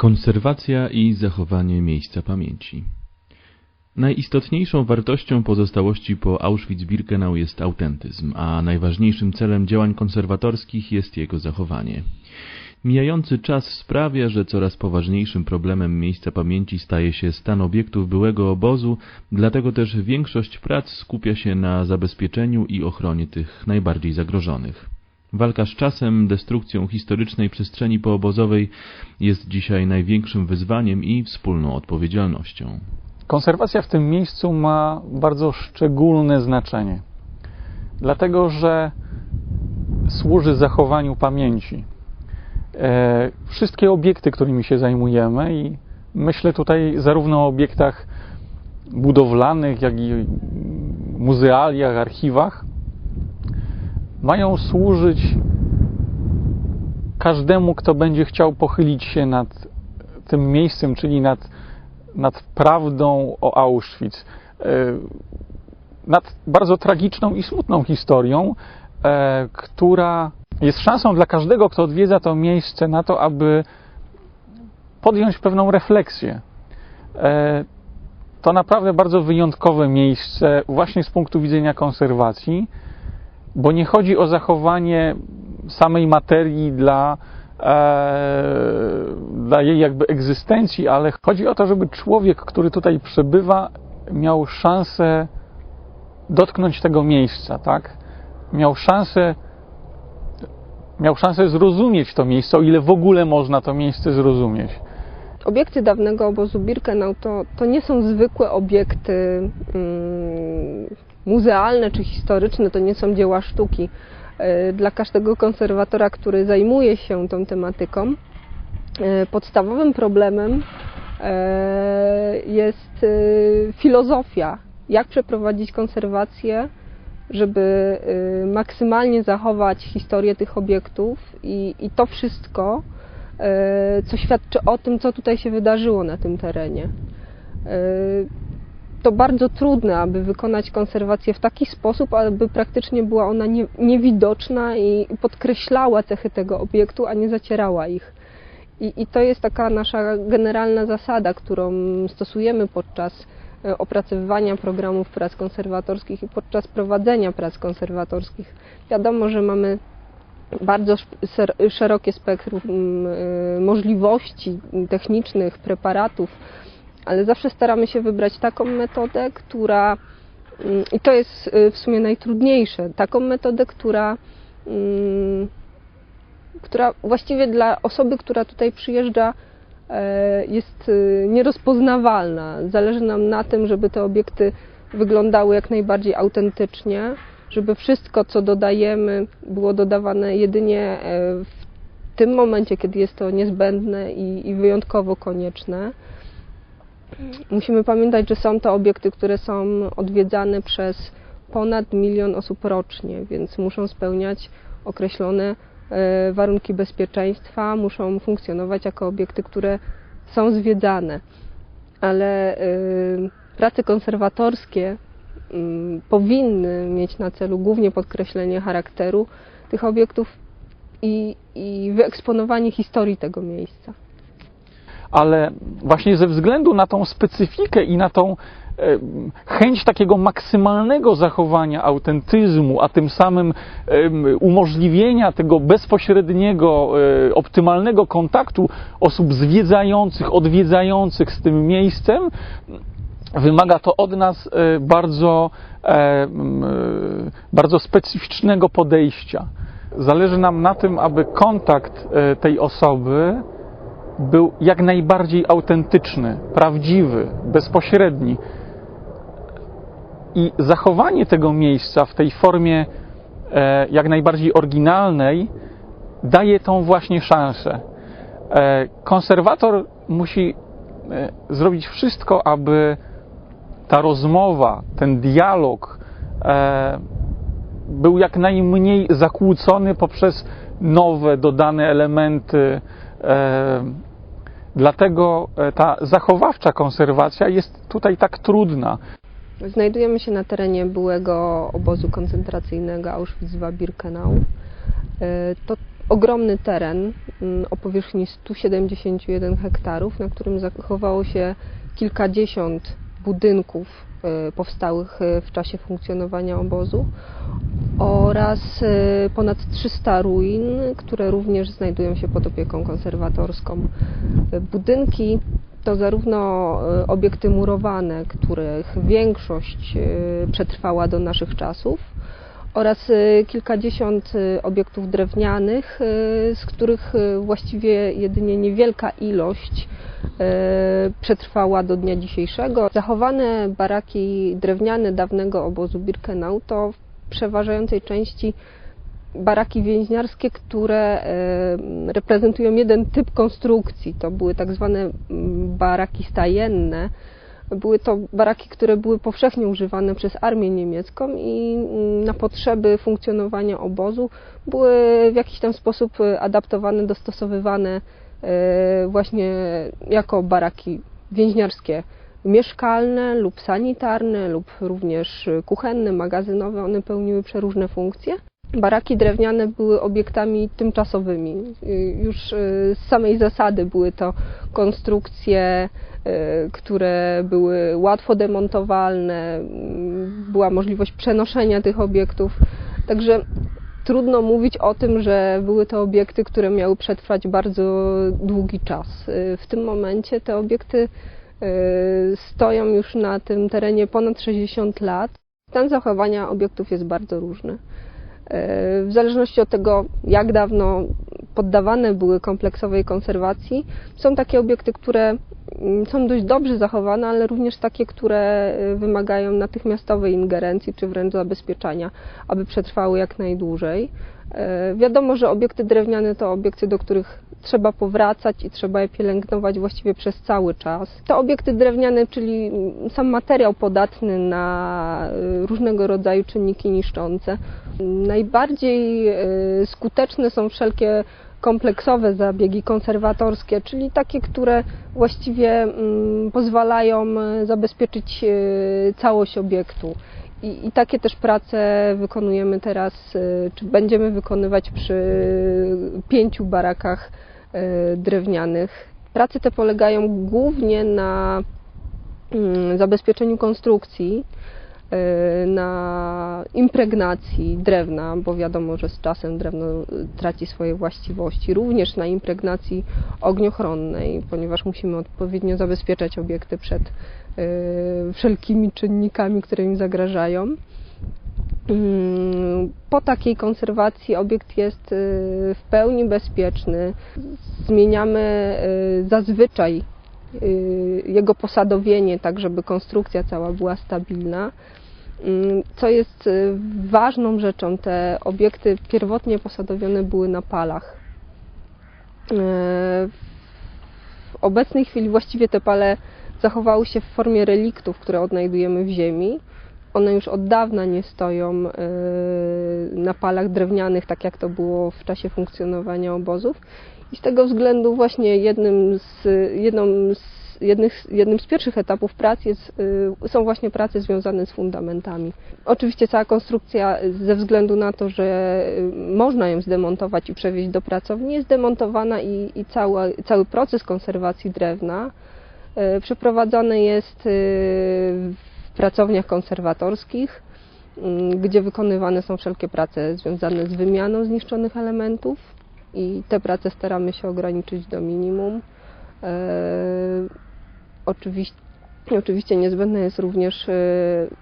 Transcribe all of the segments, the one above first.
Konserwacja i zachowanie miejsca pamięci. Najistotniejszą wartością pozostałości po Auschwitz-Birkenau jest autentyzm, a najważniejszym celem działań konserwatorskich jest jego zachowanie. Mijający czas sprawia, że coraz poważniejszym problemem miejsca pamięci staje się stan obiektów byłego obozu, dlatego też większość prac skupia się na zabezpieczeniu i ochronie tych najbardziej zagrożonych. Walka z czasem, destrukcją historycznej przestrzeni poobozowej jest dzisiaj największym wyzwaniem i wspólną odpowiedzialnością. Konserwacja w tym miejscu ma bardzo szczególne znaczenie, dlatego że służy zachowaniu pamięci. E, wszystkie obiekty, którymi się zajmujemy, i myślę tutaj zarówno o obiektach budowlanych, jak i muzealiach, archiwach, mają służyć każdemu, kto będzie chciał pochylić się nad tym miejscem, czyli nad, nad prawdą o Auschwitz, e, nad bardzo tragiczną i smutną historią, e, która jest szansą dla każdego, kto odwiedza to miejsce, na to, aby podjąć pewną refleksję. E, to naprawdę bardzo wyjątkowe miejsce, właśnie z punktu widzenia konserwacji bo nie chodzi o zachowanie samej materii dla, e, dla jej jakby egzystencji, ale chodzi o to, żeby człowiek, który tutaj przebywa, miał szansę dotknąć tego miejsca, tak? Miał szansę miał szansę zrozumieć to miejsce, o ile w ogóle można to miejsce zrozumieć. Obiekty dawnego obozu Birkenau to, to nie są zwykłe obiekty mm, muzealne czy historyczne, to nie są dzieła sztuki. E, dla każdego konserwatora, który zajmuje się tą tematyką, e, podstawowym problemem e, jest filozofia. Jak przeprowadzić konserwację, żeby maksymalnie zachować historię tych obiektów i, i to wszystko, co świadczy o tym, co tutaj się wydarzyło na tym terenie to bardzo trudne, aby wykonać konserwację w taki sposób, aby praktycznie była ona nie, niewidoczna i podkreślała cechy tego obiektu, a nie zacierała ich. I, I to jest taka nasza generalna zasada, którą stosujemy podczas e, opracowywania programów prac konserwatorskich i podczas prowadzenia prac konserwatorskich. Wiadomo, że mamy bardzo szerokie spektrum e, możliwości technicznych, preparatów, ale zawsze staramy się wybrać taką metodę, która mm, i to jest y, w sumie najtrudniejsze, taką metodę, która, mm, która właściwie dla osoby, która tutaj przyjeżdża, e, jest y, nierozpoznawalna. Zależy nam na tym, żeby te obiekty wyglądały jak najbardziej autentycznie, żeby wszystko, co dodajemy, było dodawane jedynie e, w tym momencie, kiedy jest to niezbędne i, i wyjątkowo konieczne. Musimy pamiętać, że są to obiekty, które są odwiedzane przez ponad milion osób rocznie, więc muszą spełniać określone e, warunki bezpieczeństwa, muszą funkcjonować jako obiekty, które są zwiedzane. Ale e, prace konserwatorskie powinny mieć na celu głównie podkreślenie charakteru tych obiektów i, i wyeksponowanie historii tego miejsca ale właśnie ze względu na tą specyfikę i na tą e, chęć takiego maksymalnego zachowania autentyzmu, a tym samym umożliwienia tego bezpośredniego, e, optymalnego kontaktu osób zwiedzających, odwiedzających z tym miejscem, wymaga to od nas e, bardzo, bardzo specyficznego podejścia. Zależy nam na tym, aby kontakt tej osoby był jak najbardziej autentyczny, prawdziwy, bezpośredni. I zachowanie tego miejsca w tej formie e, jak najbardziej oryginalnej daje tą właśnie szansę. E, konserwator musi e, zrobić wszystko, aby ta rozmowa, ten dialog był jak najmniej zakłócony poprzez nowe, dodane elementy, Dlatego e, ta zachowawcza konserwacja jest tutaj tak trudna. Znajdujemy się na terenie byłego obozu koncentracyjnego Auschwitz-Birkenau. E, to ogromny teren o powierzchni 171 hektarów, na którym zachowało się kilkadziesiąt budynków y, powstałych y, w czasie funkcjonowania obozu oraz y, ponad 300 ruin, które również znajdują się pod opieką konserwatorską. Budynki to zarówno obiekty murowane, których większość przetrwała do naszych czasów, oraz kilkadziesiąt obiektów drewnianych, z których właściwie jedynie niewielka ilość przetrwała do dnia dzisiejszego. Zachowane baraki drewniane dawnego obozu Birkenau to w przeważającej części baraki więźniarskie, które reprezentują jeden typ konstrukcji. To były tak zwane baraki stajenne. Były to baraki, które były powszechnie używane przez armię niemiecką i na potrzeby funkcjonowania obozu były w jakiś tam sposób adaptowane, dostosowywane właśnie jako baraki więźniarskie mieszkalne lub sanitarne lub również kuchenne, magazynowe. One pełniły przeróżne funkcje. Baraki drewniane były obiektami tymczasowymi. Już z samej zasady były to konstrukcje, które były łatwo demontowalne, była możliwość przenoszenia tych obiektów. Także trudno mówić o tym, że były to obiekty, które miały przetrwać bardzo długi czas. W tym momencie te obiekty stoją już na tym terenie ponad 60 lat. Stan zachowania obiektów jest bardzo różny. W zależności od tego, jak dawno poddawane były kompleksowej konserwacji, są takie obiekty, które są dość dobrze zachowane, ale również takie, które wymagają natychmiastowej ingerencji czy wręcz zabezpieczania, aby przetrwały jak najdłużej. Wiadomo, że obiekty drewniane to obiekty, do których trzeba powracać i trzeba je pielęgnować właściwie przez cały czas. Te obiekty drewniane, czyli sam materiał podatny na różnego rodzaju czynniki niszczące. Najbardziej skuteczne są wszelkie kompleksowe zabiegi konserwatorskie, czyli takie, które właściwie pozwalają zabezpieczyć całość obiektu. I, I, takie też prace wykonujemy teraz, czy będziemy wykonywać przy pięciu barakach drewnianych. Prace te polegają głównie na zabezpieczeniu konstrukcji, na impregnacji drewna, bo wiadomo, że z czasem drewno traci swoje właściwości, również na impregnacji ogniochronnej, ponieważ musimy odpowiednio zabezpieczać obiekty przed wszelkimi czynnikami, które im zagrażają. Po takiej konserwacji obiekt jest w pełni bezpieczny. Zmieniamy zazwyczaj jego posadowienie, tak żeby konstrukcja cała była stabilna. Co jest ważną rzeczą, te obiekty pierwotnie posadowione były na palach. W obecnej chwili właściwie te pale zachowały się w formie reliktów, które odnajdujemy w ziemi. One już od dawna nie stoją na palach drewnianych, tak jak to było w czasie funkcjonowania obozów. I z tego względu właśnie jednym z, jedną z, jednych, jednym z pierwszych etapów prac jest, są właśnie prace związane z fundamentami. Oczywiście cała konstrukcja ze względu na to, że można ją zdemontować i przewieźć do pracowni jest demontowana i, i cały, cały proces konserwacji drewna przeprowadzony jest w pracowniach konserwatorskich, gdzie wykonywane są wszelkie prace związane z wymianą zniszczonych elementów i te prace staramy się ograniczyć do minimum. Oczywiście, oczywiście niezbędna jest również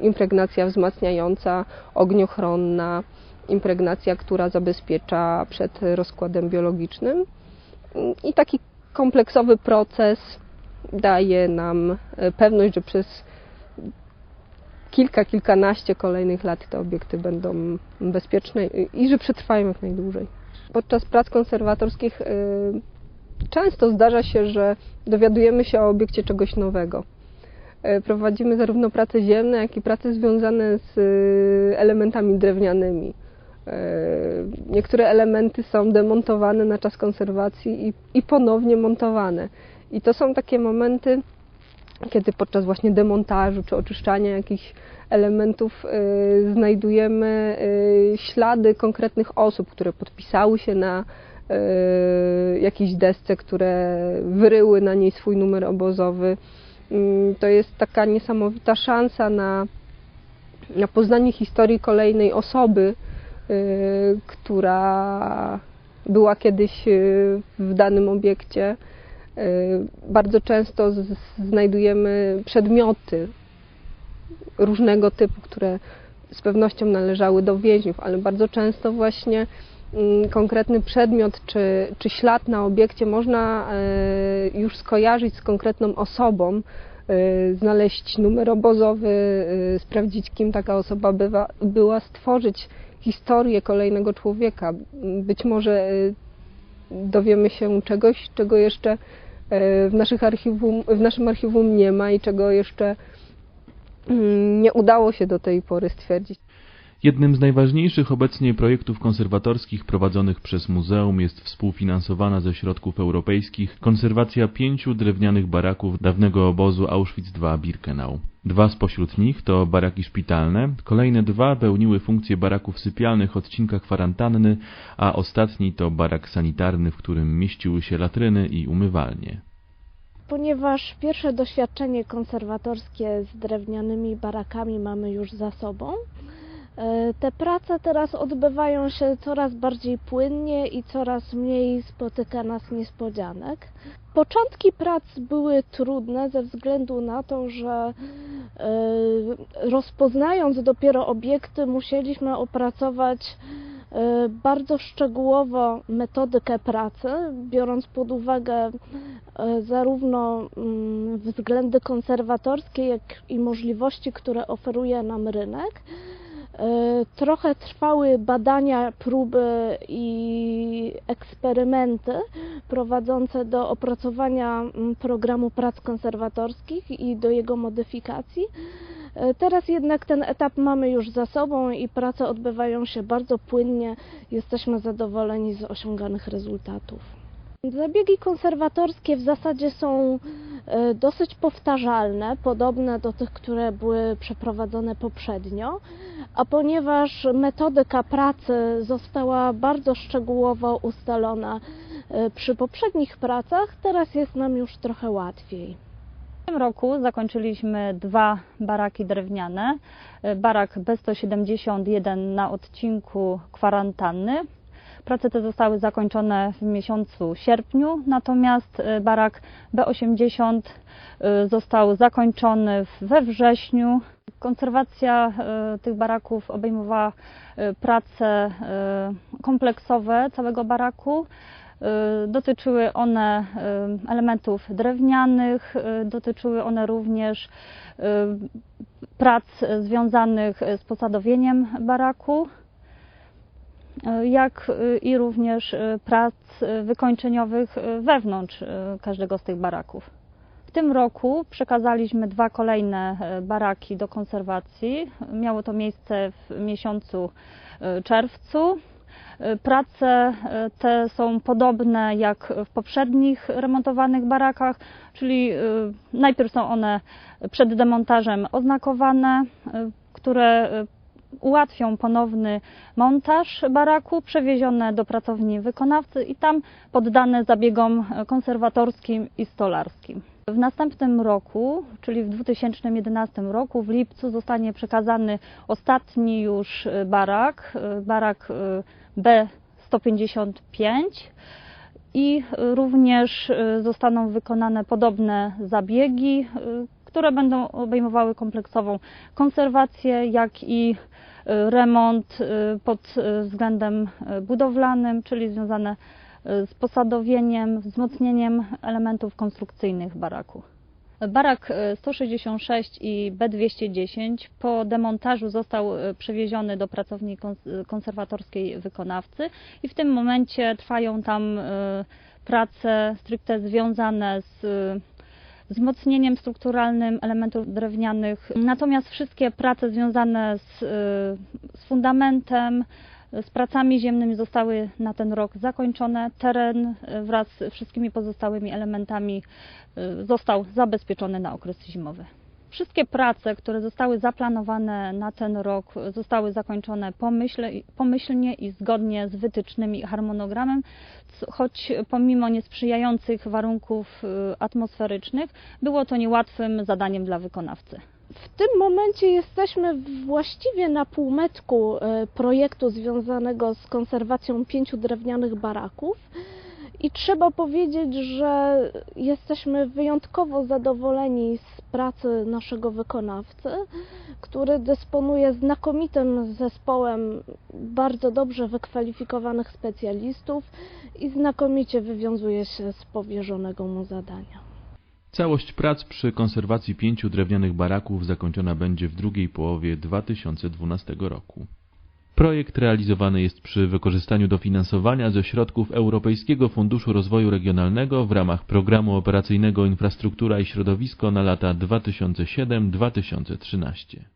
impregnacja wzmacniająca, ogniochronna, impregnacja, która zabezpiecza przed rozkładem biologicznym i taki kompleksowy proces daje nam pewność, że przez kilka, kilkanaście kolejnych lat te obiekty będą bezpieczne i że przetrwają jak najdłużej. Podczas prac konserwatorskich często zdarza się, że dowiadujemy się o obiekcie czegoś nowego. Prowadzimy zarówno prace ziemne, jak i prace związane z elementami drewnianymi. Niektóre elementy są demontowane na czas konserwacji i, i ponownie montowane. I to są takie momenty, kiedy podczas właśnie demontażu czy oczyszczania jakichś elementów y, znajdujemy y, ślady konkretnych osób, które podpisały się na jakiejś desce, które wyryły na niej swój numer obozowy. Mm, To jest taka niesamowita szansa na, na poznanie historii kolejnej osoby, y, która była kiedyś y, w danym obiekcie. Y, Bardzo często znajdujemy przedmioty różnego typu, które z pewnością należały do więźniów, ale bardzo często właśnie konkretny przedmiot czy, czy ślad na obiekcie można e, już skojarzyć z konkretną osobą, e, znaleźć numer obozowy, e, sprawdzić kim taka osoba bywa, była, stworzyć historię kolejnego człowieka. Być może dowiemy się czegoś, czego jeszcze w, naszych archiwum, w naszym archiwum nie ma i czego jeszcze mm, nie udało się do tej pory stwierdzić. Jednym z najważniejszych obecnie projektów konserwatorskich prowadzonych przez muzeum jest współfinansowana ze środków europejskich konserwacja pięciu drewnianych baraków dawnego obozu Auschwitz II Birkenau. Dwa spośród nich to baraki szpitalne, kolejne dwa pełniły funkcję baraków sypialnych odcinka kwarantanny, a ostatni to barak sanitarny, w którym mieściły się latryny i umywalnie. Ponieważ pierwsze doświadczenie konserwatorskie z drewnianymi barakami mamy już za sobą, te prace teraz odbywają się coraz bardziej płynnie i coraz mniej spotyka nas niespodzianek. Początki prac były trudne ze względu na to, że e, rozpoznając dopiero obiekty, musieliśmy opracować e, bardzo szczegółowo metodykę pracy, biorąc pod uwagę e, zarówno mm, względy konserwatorskie, jak i możliwości, które oferuje nam rynek. E, Trochę trwały badania, próby i eksperymenty prowadzące do opracowania mm, programu prac konserwatorskich i do jego modyfikacji. E, Teraz jednak ten etap mamy już za sobą i prace odbywają się bardzo płynnie. Jesteśmy zadowoleni z osiąganych rezultatów. Zabiegi konserwatorskie w zasadzie są e, dosyć powtarzalne, podobne do tych, które były przeprowadzone poprzednio, a ponieważ metodyka pracy została bardzo szczegółowo ustalona e, przy poprzednich pracach, teraz jest nam już trochę łatwiej. W tym roku zakończyliśmy dwa baraki drewniane. Barak B171 na odcinku kwarantanny. Prace te zostały zakończone w miesiącu sierpniu, natomiast e, barak B80 e, został zakończony we wrześniu. Konserwacja e, tych baraków obejmowała prace kompleksowe całego baraku. Y, Dotyczyły one y, elementów drewnianych, y, dotyczyły one również y, prac związanych z posadowieniem baraku, y, jak y, i również y, prac wykończeniowych wewnątrz każdego z tych baraków. W tym roku przekazaliśmy dwa kolejne baraki do konserwacji. Miało to miejsce w miesiącu czerwcu. Prace te są podobne jak w poprzednich remontowanych barakach, czyli najpierw są one przed demontażem oznakowane, które ułatwią ponowny montaż baraku, przewiezione do pracowni wykonawcy i tam poddane zabiegom konserwatorskim i stolarskim. W następnym roku, czyli w 2011 roku, w lipcu zostanie przekazany ostatni już barak, barak y, B155 i również y, zostaną wykonane podobne zabiegi, y, które będą obejmowały kompleksową konserwację, jak i y, remont y, pod y, względem budowlanym, czyli związane z posadowieniem, wzmocnieniem elementów konstrukcyjnych baraku. Barak y, 166 i B210 po demontażu został przewieziony do pracowni kons- konserwatorskiej wykonawcy i w tym momencie trwają tam prace stricte związane z wzmocnieniem strukturalnym elementów drewnianych. Natomiast wszystkie prace związane z, y, z fundamentem, z pracami ziemnymi zostały na ten rok zakończone. Teren y, wraz z wszystkimi pozostałymi elementami y, został zabezpieczony na okres zimowy. Wszystkie prace, które zostały zaplanowane na ten rok, zostały zakończone pomyślnie i zgodnie z wytycznymi i harmonogramem, choć pomimo niesprzyjających warunków y, atmosferycznych, było to niełatwym zadaniem dla wykonawcy. W tym momencie jesteśmy właściwie na półmetku e, projektu związanego z konserwacją pięciu drewnianych baraków. I trzeba powiedzieć, że jesteśmy wyjątkowo zadowoleni z pracy naszego wykonawcy, który dysponuje znakomitym zespołem bardzo dobrze wykwalifikowanych specjalistów i znakomicie wywiązuje się z powierzonego mu zadania. Całość prac przy konserwacji pięciu drewnianych baraków zakończona będzie w drugiej połowie 2012 roku. Projekt realizowany jest przy wykorzystaniu dofinansowania ze środków Europejskiego Funduszu Rozwoju Regionalnego w ramach Programu Operacyjnego Infrastruktura i Środowisko na lata 2007-2013.